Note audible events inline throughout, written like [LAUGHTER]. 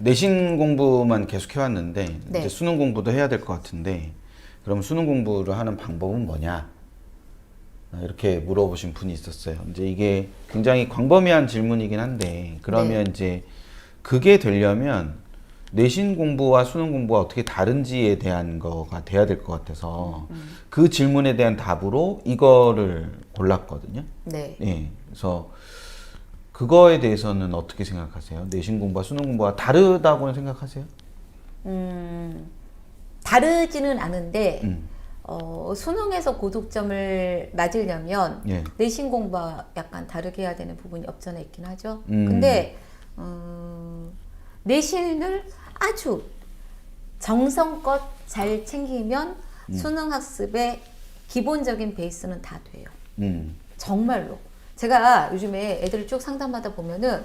내신 공부만 계속 해왔는데 네. 이제 수능 공부도 해야 될 것 같은데 그럼 수능 공부를 하는 방법은 뭐냐? 아, 이렇게 물어보신 분이 있었어요. 이제 이게 굉장히 광범위한 질문이긴 한데 그러면 네. 이제 그게 되려면 내신 공부와 수능 공부가 어떻게 다른지에 대한 거가 돼야 될 것 같아서 음, 그 질문에 대한 답으로 이거를 골랐거든요. 네. 예. 그래서 그거에 대해서는 어떻게 생각하세요? 내신 공부와 수능 공부가 다르다고는 생각하세요? 음, 다르지는 않은데 음. 어, 수능에서 고득점을 맞으려면 예. 내신 공부와 약간 다르게 해야 되는 부분이 없지 않아 있긴 하죠. 음. 근데 음, 내신을 아주 정성껏 잘 챙기면 음. 수능 학습의 기본적인 베이스는 다 돼요. 음. 정말로. 제가 요즘에 애들을 쭉 상담하다 보면은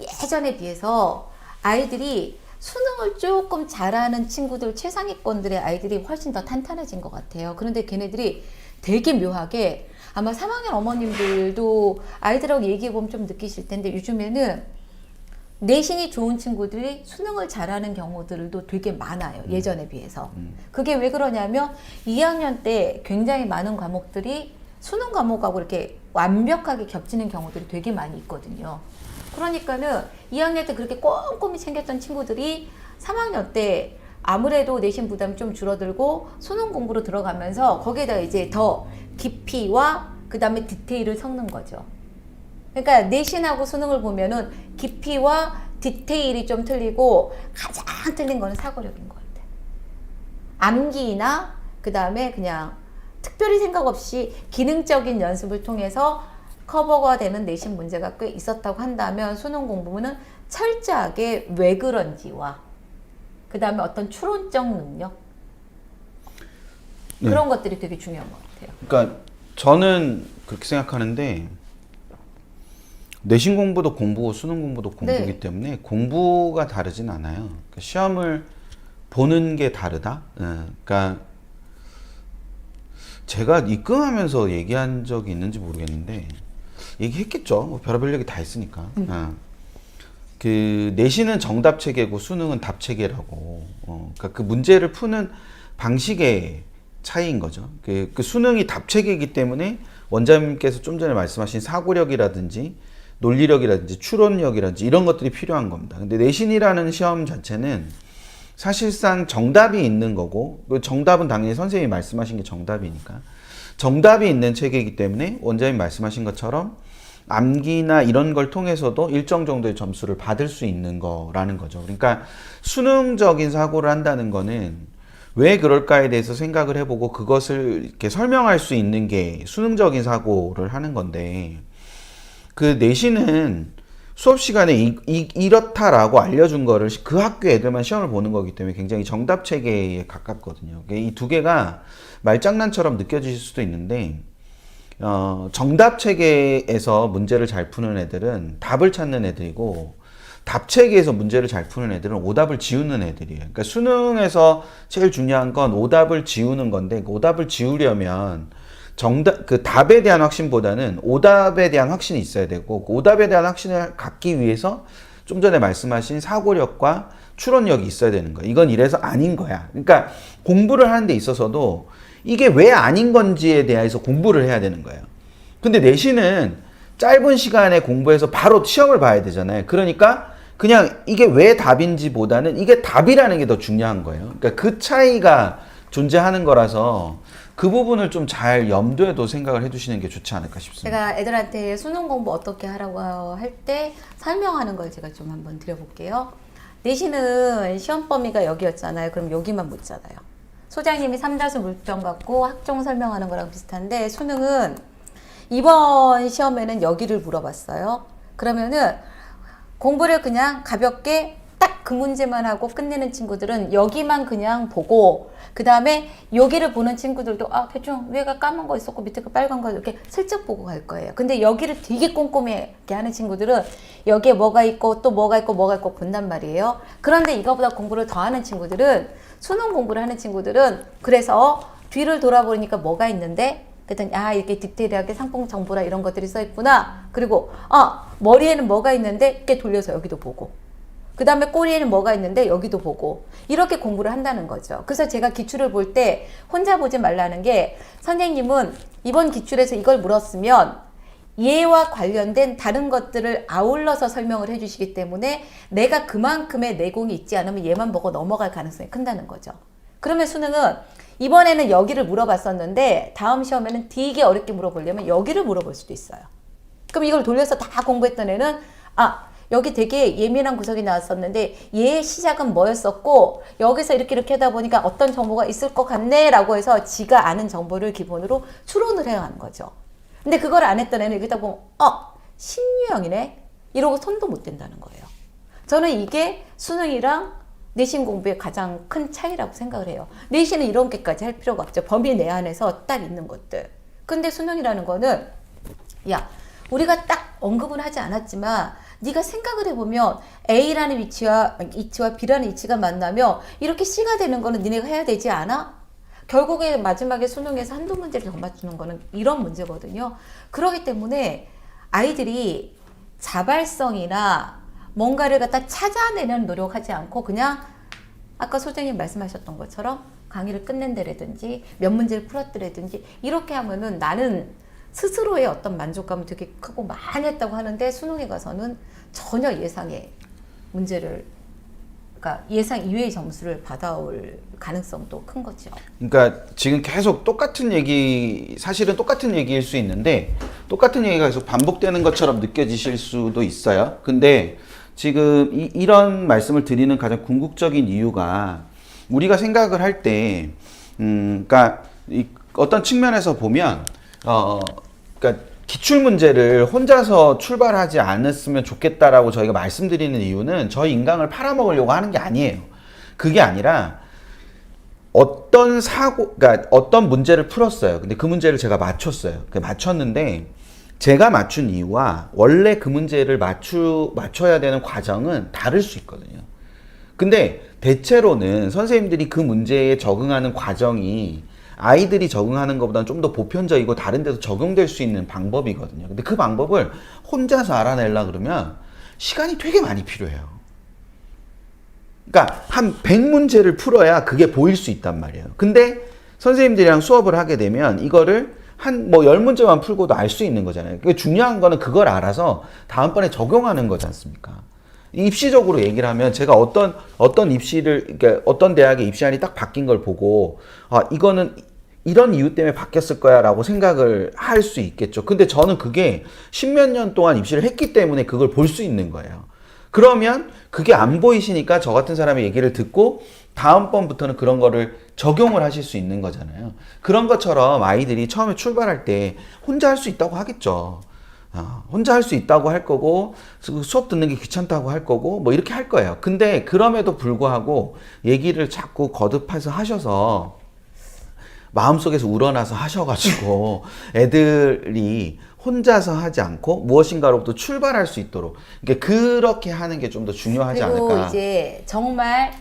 예전에 비해서 아이들이 수능을 조금 잘하는 친구들, 최상위권들의 아이들이 훨씬 더 탄탄해진 것 같아요. 그런데 걔네들이 되게 묘하게 아마 3학년 어머님들도 아이들하고 얘기해보면 좀 느끼실 텐데 요즘에는 내신이 좋은 친구들이 수능을 잘하는 경우들도 되게 많아요. 예전에 비해서. 그게 왜 그러냐면 2학년 때 굉장히 많은 과목들이 수능 과목하고 이렇게 완벽하게 겹치는 경우들이 되게 많이 있거든요. 그러니까는 2학년 때 그렇게 꼼꼼히 챙겼던 친구들이 3학년 때 아무래도 내신 부담이 좀 줄어들고 수능 공부로 들어가면서 거기에다가 이제 더 깊이와 그 다음에 디테일을 섞는 거죠. 그러니까 내신하고 수능을 보면은 깊이와 디테일이 좀 틀리고 가장 틀린 거는 사고력인 것 같아요. 암기나 그 다음에 그냥 특별히 생각 없이 기능적인 연습을 통해서 커버가 되는 내신 문제가 꽤 있었다고 한다면 수능 공부는 철저하게 왜 그런지와 그 다음에 어떤 추론적 능력 네. 그런 것들이 되게 중요한 것 같아요. 그러니까 저는 그렇게 생각하는데 내신 공부도 공부고 수능 공부도 공부이기 네. 때문에 공부가 다르진 않아요. 그러니까 시험을 보는 게 다르다. 예, 그러니까 제가 입금하면서 얘기한 적이 있는지 모르겠는데 얘기했겠죠. 뭐 별의별 얘기 다 했으니까. 예. 그 내신은 정답 체계고 수능은 답 체계라고. 어, 그러니까 그 문제를 푸는 방식의 차이인 거죠. 그, 그 수능이 답 체계이기 때문에 원장님께서 좀 전에 말씀하신 사고력이라든지 논리력이라든지 추론력이라든지 이런 것들이 필요한 겁니다. 근데 내신이라는 시험 자체는 사실상 정답이 있는 거고 그 정답은 당연히 선생님이 말씀하신 게 정답이니까 정답이 있는 체계이기 때문에 원장님 말씀하신 것처럼 암기나 이런 걸 통해서도 일정 정도의 점수를 받을 수 있는 거라는 거죠. 그러니까 수능적인 사고를 한다는 거는 왜 그럴까에 대해서 생각을 해보고 그것을 이렇게 설명할 수 있는 게 수능적인 사고를 하는 건데 그 내신은 수업 시간에 이, 이, 이렇다라고 알려준 거를 그 학교 애들만 시험을 보는 거기 때문에 굉장히 정답 체계에 가깝거든요. 이 두 개가 말장난처럼 느껴지실 수도 있는데 어, 정답 체계에서 문제를 잘 푸는 애들은 답을 찾는 애들이고 답 체계에서 문제를 잘 푸는 애들은 오답을 지우는 애들이에요. 그러니까 수능에서 제일 중요한 건 오답을 지우는 건데 그 오답을 지우려면 정답 그 답에 대한 확신보다는 오답에 대한 확신이 있어야 되고 그 오답에 대한 확신을 갖기 위해서 좀 전에 말씀하신 사고력과 추론력이 있어야 되는 거예요. 이건 이래서 아닌 거야. 그러니까 공부를 하는 데 있어서도 이게 왜 아닌 건지에 대해서 공부를 해야 되는 거예요. 근데 내신은 짧은 시간에 공부해서 바로 시험을 봐야 되잖아요. 그러니까 그냥 이게 왜 답인지 보다는 이게 답이라는 게 더 중요한 거예요. 그러니까 그 차이가 존재하는 거라서 그 부분을 좀 잘 염두에 둬 생각을 해두시는 게 좋지 않을까 싶습니다. 제가 애들한테 수능 공부 어떻게 하라고 할 때 설명하는 걸 제가 좀 한번 드려볼게요. 내신은 시험 범위가 여기였잖아요. 그럼 여기만 묻잖아요. 소장님이 삼다수 물병 갖고 학종 설명하는 거랑 비슷한데 수능은 이번 시험에는 여기를 물어봤어요. 그러면은 공부를 그냥 가볍게 딱 그 문제만 하고 끝내는 친구들은 여기만 그냥 보고 그 다음에 여기를 보는 친구들도 아 대충 위에가 까만 거 있었고 밑에가 빨간 거 이렇게 슬쩍 보고 갈 거예요. 근데 여기를 되게 꼼꼼하게 하는 친구들은 여기에 뭐가 있고 또 뭐가 있고 뭐가 있고 본단 말이에요. 그런데 이거보다 공부를 더 하는 친구들은 수능 공부를 하는 친구들은 그래서 뒤를 돌아보니까 뭐가 있는데 그랬더니 아 이렇게 디테일하게 상품 정보라 이런 것들이 써 있구나. 그리고 아 머리에는 뭐가 있는데 이렇게 돌려서 여기도 보고 그 다음에 꼬리에는 뭐가 있는데 여기도 보고 이렇게 공부를 한다는 거죠. 그래서 제가 기출을 볼 때 혼자 보지 말라는 게 선생님은 이번 기출에서 이걸 물었으면 얘와 관련된 다른 것들을 아울러서 설명을 해주시기 때문에 내가 그만큼의 내공이 있지 않으면 얘만 보고 넘어갈 가능성이 큰다는 거죠. 그러면 수능은 이번에는 여기를 물어봤었는데 다음 시험에는 되게 어렵게 물어보려면 여기를 물어볼 수도 있어요. 그럼 이걸 돌려서 다 공부했던 애는 아 여기 되게 예민한 구석이 나왔었는데 얘의 시작은 뭐였었고 여기서 이렇게 이렇게 하다 보니까 어떤 정보가 있을 것 같네 라고 해서 지가 아는 정보를 기본으로 추론을 해야 하는 거죠. 근데 그걸 안 했던 애는 여기다 보면 어 신유형이네 이러고 손도 못 댄다는 거예요. 저는 이게 수능이랑 내신 공부의 가장 큰 차이라고 생각을 해요. 내신은 이런 게까지 할 필요가 없죠. 범위 내 안에서 딱 있는 것들. 근데 수능이라는 거는 야 우리가 딱 언급은 하지 않았지만 네가 생각을 해보면 A라는 위치와 위치와 B라는 위치가 만나면 이렇게 C가 되는 거는 니네가 해야 되지 않아? 결국에 마지막에 수능에서 한두 문제를 더 맞추는 거는 이런 문제거든요. 그렇기 때문에 아이들이 자발성이나 뭔가를 갖다 찾아내는 노력하지 않고 그냥 아까 소장님 말씀하셨던 것처럼 강의를 끝낸다라든지 몇 문제를 풀었더라든지 이렇게 하면은 나는 스스로의 어떤 만족감을 되게 크고 많이 했다고 하는데 수능에 가서는 전혀 예상의 문제를 그러니까 예상 이외의 점수를 받아올 가능성도 큰 거죠. 그러니까 지금 계속 똑같은 얘기 사실은 똑같은 얘기일 수 있는데 똑같은 얘기가 계속 반복되는 것처럼 느껴지실 수도 있어요. 근데 지금 이, 이런 말씀을 드리는 가장 궁극적인 이유가 우리가 생각을 할 때, 음, 그러니까 이 어떤 측면에서 보면 어, 그러니까 기출 문제를 혼자서 출발하지 않았으면 좋겠다라고 저희가 말씀드리는 이유는 저희 인강을 팔아먹으려고 하는 게 아니에요. 그게 아니라 어떤 사고, 그러니까 어떤 문제를 풀었어요. 근데 그 문제를 제가 맞췄어요. 그 맞췄는데 제가 맞춘 이유와 원래 그 문제를 맞추 맞춰야 되는 과정은 다를 수 있거든요. 근데 대체로는 선생님들이 그 문제에 적응하는 과정이 아이들이 적응하는 것보다는 좀 더 보편적이고 다른 데도 적용될 수 있는 방법이거든요. 근데 그 방법을 혼자서 알아내려 그러면 시간이 되게 많이 필요해요. 그러니까 한 100문제를 풀어야 그게 보일 수 있단 말이에요. 근데 선생님들이랑 수업을 하게 되면 이거를 한 뭐 10문제만 풀고도 알 수 있는 거잖아요. 그러니까 중요한 거는 그걸 알아서 다음번에 적용하는 거지 않습니까? 입시적으로 얘기를 하면 제가 어떤 어떤 입시를 그러니까 어떤 대학의 입시안이 딱 바뀐 걸 보고 아 이거는 이런 이유 때문에 바뀌었을 거야 라고 생각을 할 수 있겠죠. 근데 저는 그게 십몇 년 동안 입시를 했기 때문에 그걸 볼 수 있는 거예요. 그러면 그게 안 보이시니까 저 같은 사람의 얘기를 듣고 다음번부터는 그런 거를 적용을 하실 수 있는 거잖아요. 그런 것처럼 아이들이 처음에 출발할 때 혼자 할 수 있다고 하겠죠. 어, 혼자 할 수 있다고 할 거고 수- 수업 듣는 게 귀찮다고 할 거고 뭐 이렇게 할 거예요. 근데 그럼에도 불구하고 얘기를 자꾸 거듭해서 하셔서 마음속에서 우러나서 하셔가지고 [LAUGHS] 애들이 혼자서 하지 않고 무엇인가로부터 출발할 수 있도록 그러니까 그렇게 하는 게 좀 더 중요하지 그리고 않을까. 이제 정말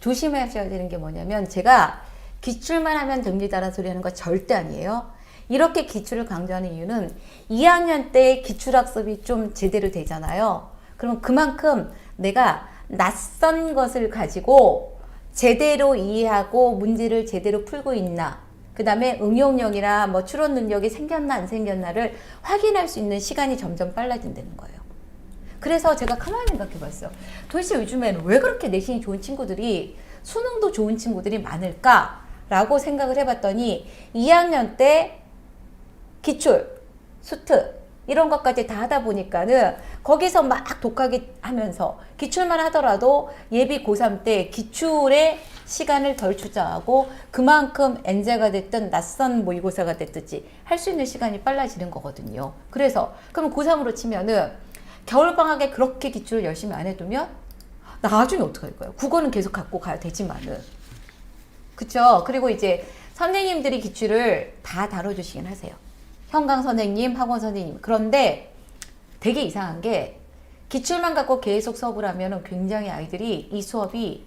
조심하셔야 되는 게 뭐냐면 제가 기출만 하면 됩니다라는 소리 하는 거 절대 아니에요. 이렇게 기출을 강조하는 이유는 2학년 때 기출학습이 좀 제대로 되잖아요. 그럼 그만큼 내가 낯선 것을 가지고 제대로 이해하고 문제를 제대로 풀고 있나. 그 다음에 응용력이나 뭐 추론 능력이 생겼나 안 생겼나를 확인할 수 있는 시간이 점점 빨라진다는 거예요. 그래서 제가 가만히 생각해 봤어요. 도대체 요즘에는 왜 그렇게 내신이 좋은 친구들이 수능도 좋은 친구들이 많을까 라고 생각을 해봤더니 2학년 때 기출, 수트 이런 것까지 다 하다 보니까는 거기서 막 독하게 하면서 기출만 하더라도 예비 고3 때 기출에 시간을 덜 투자하고 그만큼 엔제가 됐든 낯선 모의고사가 됐든지 할 수 있는 시간이 빨라지는 거거든요. 그래서 그럼 고3으로 치면은 겨울방학에 그렇게 기출을 열심히 안 해두면 나중에 어떡할 거예요? 국어는 계속 갖고 가야 되지만은. 그쵸? 그리고 이제 선생님들이 기출을 다 다뤄주시긴 하세요. 현강 선생님, 학원 선생님. 그런데 되게 이상한 게 기출만 갖고 계속 수업을 하면 굉장히 아이들이 이 수업이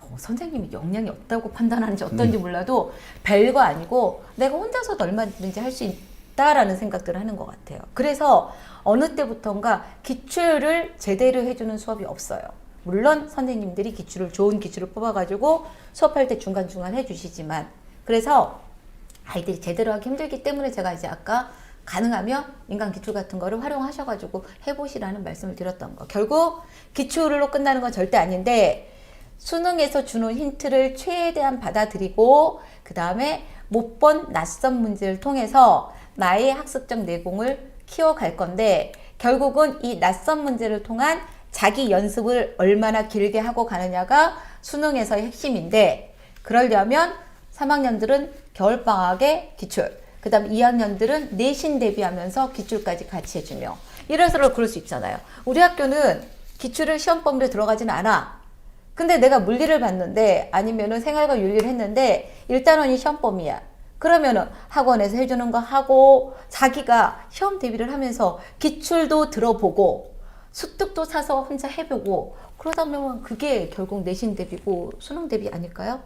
어, 선생님이 역량이 없다고 판단하는지 어떤지 몰라도 별거 아니고 내가 혼자서도 얼마든지 할 수 있다라는 생각들을 하는 것 같아요. 그래서 어느 때부턴가 기출을 제대로 해주는 수업이 없어요. 물론 선생님들이 기출을 좋은 기출을 뽑아가지고 수업할 때 중간 중간 해주시지만 그래서 아이들이 제대로 하기 힘들기 때문에 제가 이제 아까 가능하면 인간 기출 같은 거를 활용하셔가지고 해보시라는 말씀을 드렸던 거. 결국 기출로 끝나는 건 절대 아닌데 수능에서 주는 힌트를 최대한 받아들이고 그 다음에 못 본 낯선 문제를 통해서 나의 학습적 내공을 키워갈 건데 결국은 이 낯선 문제를 통한 자기 연습을 얼마나 길게 하고 가느냐가 수능에서의 핵심인데 그러려면 3학년들은 겨울방학에 기출 그 다음 2학년들은 내신 대비하면서 기출까지 같이 해주며 이래서 그럴 수 있잖아요 우리 학교는 기출을 시험 범위로 들어가지는 않아 근데 내가 물리를 봤는데 아니면은 생활과 윤리를 했는데 1단원이 시험 범위야. 그러면은 학원에서 해주는 거 하고 자기가 시험 대비를 하면서 기출도 들어보고 습득도 사서 혼자 해보고 그러다 보면 그게 결국 내신 대비고 수능 대비 아닐까요?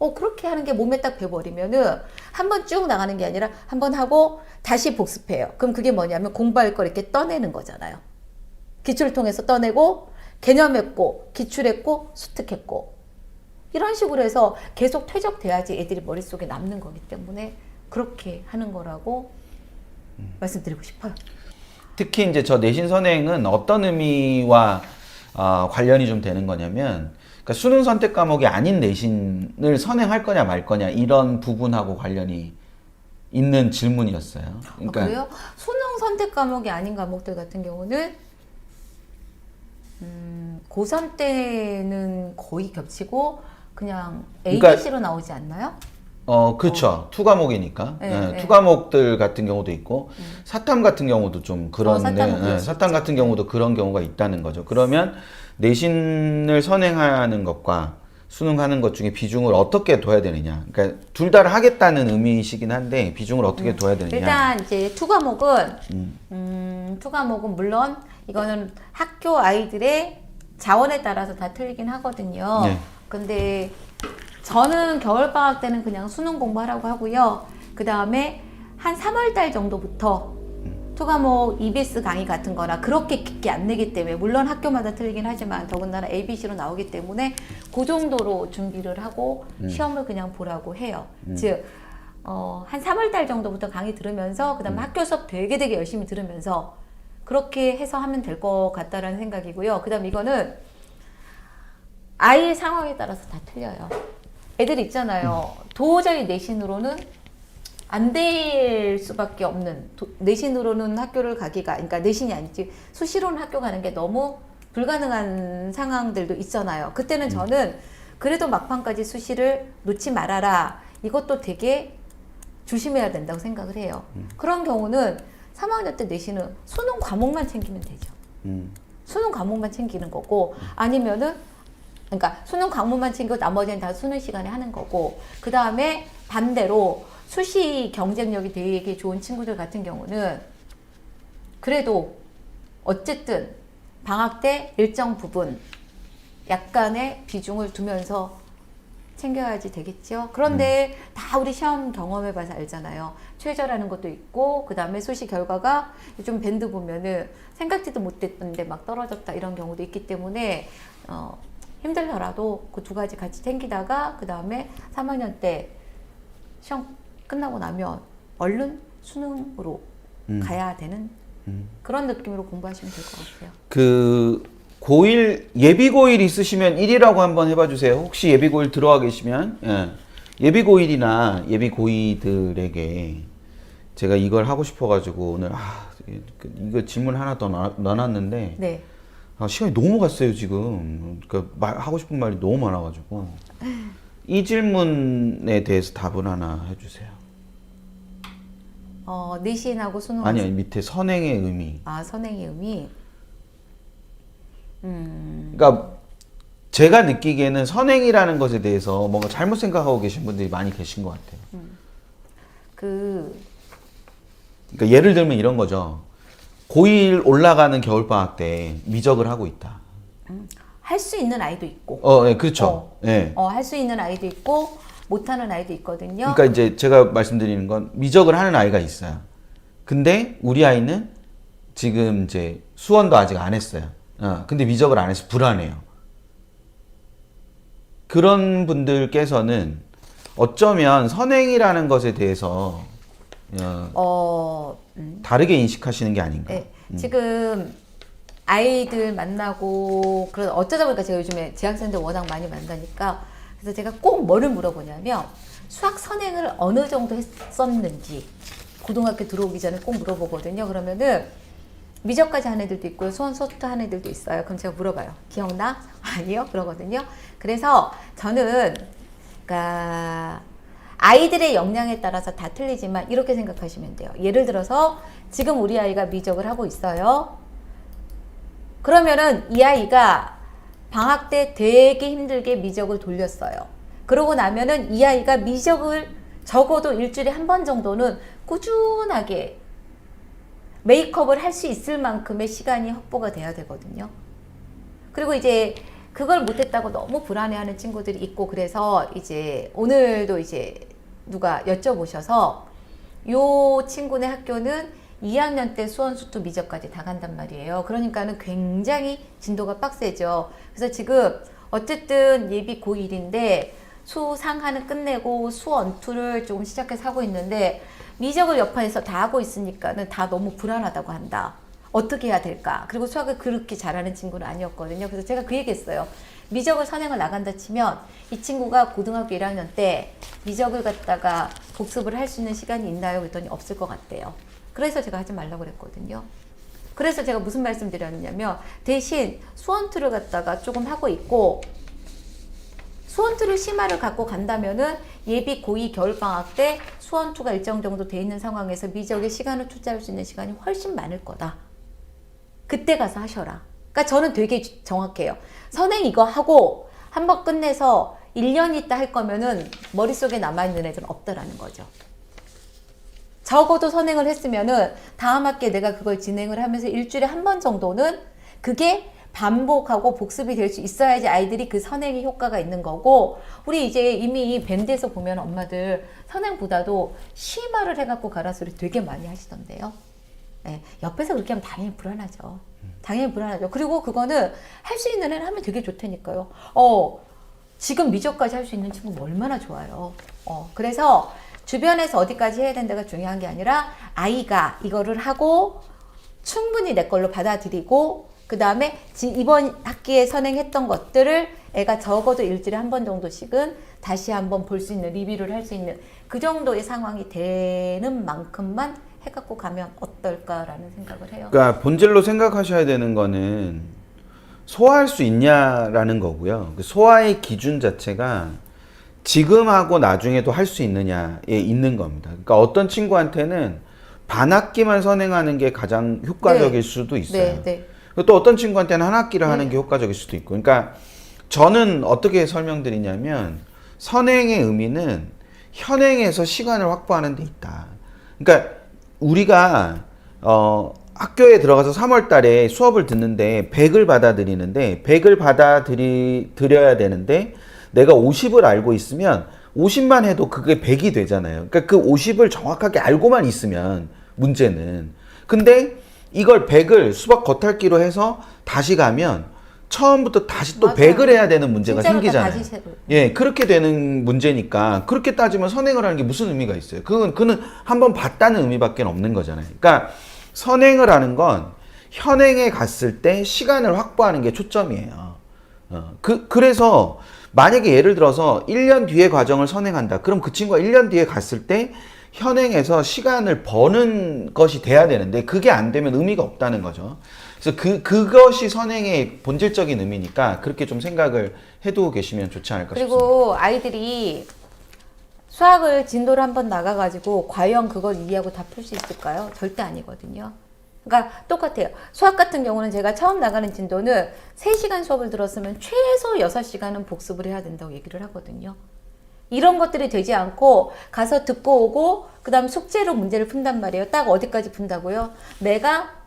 어 그렇게 하는 게 몸에 딱 배버리면은 한 번 쭉 나가는 게 아니라 한 번 하고 다시 복습해요. 그럼 그게 뭐냐면 공부할 걸 이렇게 떠내는 거잖아요. 기출을 통해서 떠내고 개념했고 기출했고 수특했고 이런 식으로 해서 계속 퇴적돼야지 애들이 머릿속에 남는 거기 때문에 그렇게 하는 거라고 말씀드리고 싶어요. 특히 이제 저 내신 선행은 어떤 의미와 어, 관련이 좀 되는 거냐면 그러니까 수능 선택 과목이 아닌 내신을 선행할 거냐 말 거냐 이런 부분하고 관련이 있는 질문이었어요. 그러니까 아, 그래요? 수능 선택 과목이 아닌 과목들 같은 경우는 음, 고3 때는 거의 겹치고 그냥 A, 그러니까- B, C로 나오지 않나요? 어 그렇죠 투 과목이니까 네, 예, 네. 투 과목들 같은 경우도 있고 사탐 같은 경우도 좀 그런데 어, 사탐은 그럴 예, 수 사탐 같은 경우도 그런 경우가 있다는 거죠. 그러면 내신을 선행하는 것과 수능하는 것 중에 비중을 어떻게 둬야 되느냐. 그러니까 둘 다를 하겠다는 의미이시긴 한데 비중을 어떻게 둬야 되느냐. 일단 이제 투 과목은 음, 투 과목은 물론 이거는 학교 아이들의 자원에 따라서 다 틀리긴 하거든요. 네. 근데 저는 겨울 방학 때는 그냥 수능 공부하라고 하고요. 그 다음에 한 3월 달 정도부터 투 과목 EBS 강의 같은 거나 그렇게 깊게 안 내기 때문에 물론 학교마다 틀리긴 하지만 더군다나 ABC로 나오기 때문에 그 정도로 준비를 하고 시험을 그냥 보라고 해요. 즉 어, 한 3월 달 정도부터 강의 들으면서 그다음에 학교 수업 되게 되게 열심히 들으면서 그렇게 해서 하면 될 것 같다라는 생각이고요. 그다음 이거는 아이의 상황에 따라서 다 틀려요. 애들 있잖아요. 도저히 내신으로는 안 될 수밖에 없는 도- 내신으로는 학교를 가기가 그러니까 내신이 아니지 수시로는 학교 가는 게 너무 불가능한 상황들도 있잖아요. 그때는 저는 그래도 막판까지 수시를 놓지 말아라. 이것도 되게 조심해야 된다고 생각을 해요. 그런 경우는 3학년 때 내신은 수능 과목만 챙기면 되죠. 음. 수능 과목만 챙기는 거고 아니면은 그러니까 수능 과목만 챙기고 나머지는 다 수능 시간에 하는 거고 그 다음에 반대로 수시 경쟁력이 되게 좋은 친구들 같은 경우는 그래도 어쨌든 방학 때 일정 부분 약간의 비중을 두면서 챙겨야지 되겠죠. 그런데 다 우리 시험 경험해 봐서 알잖아요. 최저라는 것도 있고 그 다음에 수시 결과가 요즘 밴드 보면은 생각지도 못했는데 막 떨어졌다 이런 경우도 있기 때문에 어, 힘들더라도 그 두 가지 같이 챙기다가 그 다음에 3학년 때 시험 끝나고 나면 얼른 수능으로 음. 가야 되는 그런 느낌으로 공부하시면 될 것 같아요. 그 고1 예비 고1 있으시면 1이라고 한번 해봐 주세요. 혹시 예비 고1 들어와 계시면 예. 예비 고1이나 예비 고2들에게 제가 이걸 하고 싶어 가지고 오늘 아 그- 이거 질문 하나 더 넣- 넣어놨는데 네. 아, 시간이 너무 갔어요 지금. 그러니까 말, 하고 싶은 말이 너무 많아가지고 이 질문에 대해서 답을 하나 해주세요. 어, 내신하고 수능 아니 아니 밑에 선행의 의미. 아 선행의 의미 음, 그러니까 제가 느끼기에는 선행이라는 것에 대해서 뭔가 잘못 생각하고 계신 분들이 많이 계신 것 같아요. 그 그러니까 예를 들면 이런 거죠. 고1 올라가는 겨울방학 때 미적을 하고 있다. 할수 있는 아이도 있고 어, 예, 그렇죠. 어. 예. 어, 할 수 있는 아이도 있고 못하는 아이도 있거든요. 그러니까 이제 제가 말씀드리는 건 미적을 하는 아이가 있어요. 근데 우리 아이는 지금 이제 수원도 아직 안 했어요. 어, 근데 미적을 안 해서 불안해요. 그런 분들께서는 어쩌면 선행이라는 것에 대해서 어, 어, 음, 다르게 인식하시는 게 아닌가. 네. 지금 아이들 만나고 그런 어쩌다 보니까 제가 요즘에 재학생들 워낙 많이 만나니까 그래서 제가 꼭 뭐를 물어보냐면 수학 선행을 어느 정도 했었는지 고등학교 들어오기 전에 꼭 물어보거든요. 그러면은 미적까지 한 애들도 있고요. 수원 소트 한 애들도 있어요. 그럼 제가 물어봐요. 기억나? [LAUGHS] 아니요. 그러거든요. 그래서 저는 그러니까 아이들의 역량에 따라서 다 틀리지만 이렇게 생각하시면 돼요. 예를 들어서 지금 우리 아이가 미적을 하고 있어요. 그러면은 이 아이가 방학 때 되게 힘들게 미적을 돌렸어요. 그러고 나면은 이 아이가 미적을 적어도 일주일에 한 번 정도는 꾸준하게 메이크업을 할 수 있을 만큼의 시간이 확보가 돼야 되거든요. 그리고 이제 그걸 못했다고 너무 불안해하는 친구들이 있고 그래서 이제 오늘도 이제 누가 여쭤보셔서 요 친구네 학교는 2학년 때 수원 수투 미적까지 다 간단 말이에요. 그러니까는 굉장히 진도가 빡세죠. 그래서 지금 어쨌든 예비 고1인데 수상하는 끝내고 수원투를 조금 시작해서 하고 있는데 미적을 옆판에서 다 하고 있으니까는 다 너무 불안하다고 한다. 어떻게 해야 될까? 그리고 수학을 그렇게 잘하는 친구는 아니었거든요. 그래서 제가 그 얘기했어요. 미적을 선행을 나간다 치면 이 친구가 고등학교 1학년 때 미적을 갖다가 복습을 할 수 있는 시간이 있나요? 그랬더니 없을 것 같대요. 그래서 제가 하지 말라고 그랬거든요. 그래서 제가 무슨 말씀 드렸냐면 대신 수원투를 갖다가 조금 하고 있고 수원투를 심화를 갖고 간다면은 예비 고2 겨울방학 때 수원투가 일정 정도 돼 있는 상황에서 미적에 시간을 투자할 수 있는 시간이 훨씬 많을 거다. 그때 가서 하셔라. 그러니까 저는 되게 정확해요. 선행 이거 하고 한번 끝내서 1년 있다 할 거면은 머릿속에 남아있는 애들은 없다라는 거죠. 적어도 선행을 했으면은 다음 학기에 내가 그걸 진행을 하면서 일주일에 한 번 정도는 그게 반복하고 복습이 될 수 있어야지 아이들이 그 선행의 효과가 있는 거고 우리 이제 이미 밴드에서 보면 엄마들 선행보다도 심화를 해갖고 가라 소리 되게 많이 하시던데요. 네, 옆에서 그렇게 하면 당연히 불안하죠. 당연히 불안하죠. 그리고 그거는 할 수 있는 애는 하면 되게 좋다니까요. 어, 지금 미적까지 할 수 있는 친구는 얼마나 좋아요. 어, 그래서 주변에서 어디까지 해야 된다가 중요한 게 아니라 아이가 이거를 하고 충분히 내 걸로 받아들이고 그 다음에 이번 학기에 선행했던 것들을 애가 적어도 일주일에 한 번 정도씩은 다시 한번 볼 수 있는 리뷰를 할 수 있는 그 정도의 상황이 되는 만큼만 해갖고 가면 어떨까라는 생각을 해요. 그러니까 본질로 생각하셔야 되는 거는 소화할 수 있냐라는 거고요. 그 소화의 기준 자체가 지금 하고 나중에도 할 수 있느냐에 있는 겁니다. 그러니까 어떤 친구한테는 반 학기만 선행하는 게 가장 효과적일 네. 수도 있어요. 네, 네. 또 어떤 친구한테는 한 학기를 하는 네. 게 효과적일 수도 있고. 그러니까 저는 어떻게 설명드리냐면 선행의 의미는 현행에서 시간을 확보하는 데 있다. 그러니까 우리가 어 학교에 들어가서 3월 달에 수업을 듣는데 100을 받아들이는데 100을 받아들이 드려야 되는데 내가 50을 알고 있으면 50만 해도 그게 100이 되잖아요. 그러니까 그 50을 정확하게 알고만 있으면 문제는. 근데 이걸 100을 수박 겉핥기로 해서 다시 가면 처음부터 다시 또 맞아요. 100을 해야 되는 문제가 생기잖아요. 예, 그렇게 되는 문제니까 그렇게 따지면 선행을 하는 게 무슨 의미가 있어요? 그건 그는 한번 봤다는 의미밖에 없는 거잖아요. 그러니까 선행을 하는 건 현행에 갔을 때 시간을 확보하는 게 초점이에요. 어, 그 그래서 만약에 예를 들어서 1년 뒤에 과정을 선행한다. 그럼 그 친구가 1년 뒤에 갔을 때 현행에서 시간을 버는 것이 돼야 되는데 그게 안 되면 의미가 없다는 거죠. 그래서 그 그것이 선행의 본질적인 의미니까 그렇게 좀 생각을 해두고 계시면 좋지 않을까 싶습니다. 그리고 아이들이 수학을 진도를 한번 나가가지고 과연 그걸 이해하고 다 풀 수 있을까요? 절대 아니거든요. 그러니까 똑같아요. 수학 같은 경우는 제가 처음 나가는 진도는 3시간 수업을 들었으면 최소 6시간은 복습을 해야 된다고 얘기를 하거든요. 이런 것들이 되지 않고 가서 듣고 오고 그 다음 숙제로 문제를 푼단 말이에요. 딱 어디까지 푼다고요? 내가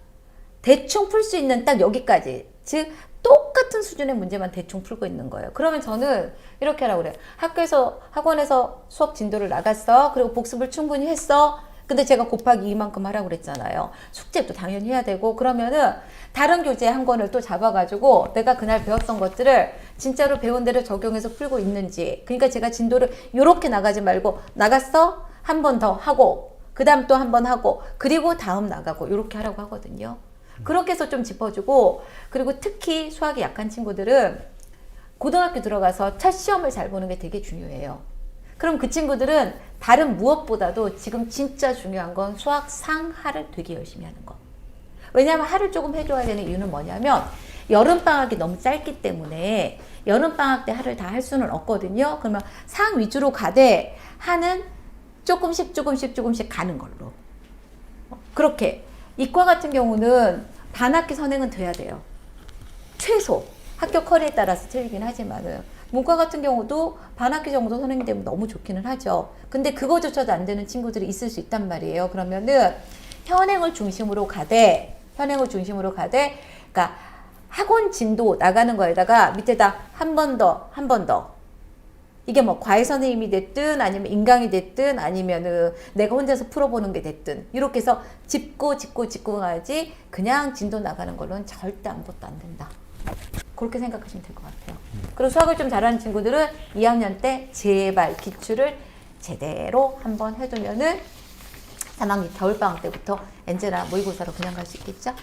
대충 풀 수 있는 딱 여기까지. 즉 똑같은 수준의 문제만 대충 풀고 있는 거예요. 그러면 저는 이렇게 하라고 그래요. 학교에서 학원에서 수업 진도를 나갔어. 그리고 복습을 충분히 했어. 그 근데 제가 곱하기 이만큼 하라고 그랬잖아요. 숙제도 당연히 해야 되고 그러면은 다른 교재 한 권을 또 잡아가지고 내가 그날 배웠던 것들을 진짜로 배운 대로 적용해서 풀고 있는지. 그러니까 제가 진도를 이렇게 나가지 말고 나갔어 한 번 더 하고 그 다음 또 한 번 하고 그리고 다음 나가고 이렇게 하라고 하거든요. 그렇게 해서 좀 짚어주고 그리고 특히 수학이 약한 친구들은 고등학교 들어가서 첫 시험을 잘 보는 게 되게 중요해요. 그럼 그 친구들은 다른 무엇보다도 지금 진짜 중요한 건 수학 상하를 되게 열심히 하는 거. 왜냐하면 하를 조금 해줘야 되는 이유는 뭐냐면 여름방학이 너무 짧기 때문에 여름방학 때 하를 다 할 수는 없거든요. 그러면 상 위주로 가되 하는 조금씩 조금씩 조금씩 가는 걸로. 그렇게 이과 같은 경우는 반학기 선행은 돼야 돼요. 최소 학교 커리에 따라서 틀리긴 하지만은 문과 같은 경우도 반학기 정도 선행되면 너무 좋기는 하죠. 근데 그거조차도 안 되는 친구들이 있을 수 있단 말이에요. 그러면은 현행을 중심으로 가되 현행을 중심으로 가되 그러니까 학원 진도 나가는 거에다가 밑에다 한 번 더, 한 번 더. 이게 뭐 과외 선생님이 됐든 아니면 인강이 됐든 아니면은 내가 혼자서 풀어보는 게 됐든 이렇게 해서 짚고 짚고 짚고 가야지 그냥 진도 나가는 걸로는 절대 아무것도 안 된다. 그렇게 생각하시면 될 것 같아요. 그리고 수학을 좀 잘하는 친구들은 2학년 때 제발 기출을 제대로 한번 해두면은 3학년 겨울방학 때부터 엔제나 모의고사로 그냥 갈 수 있겠죠?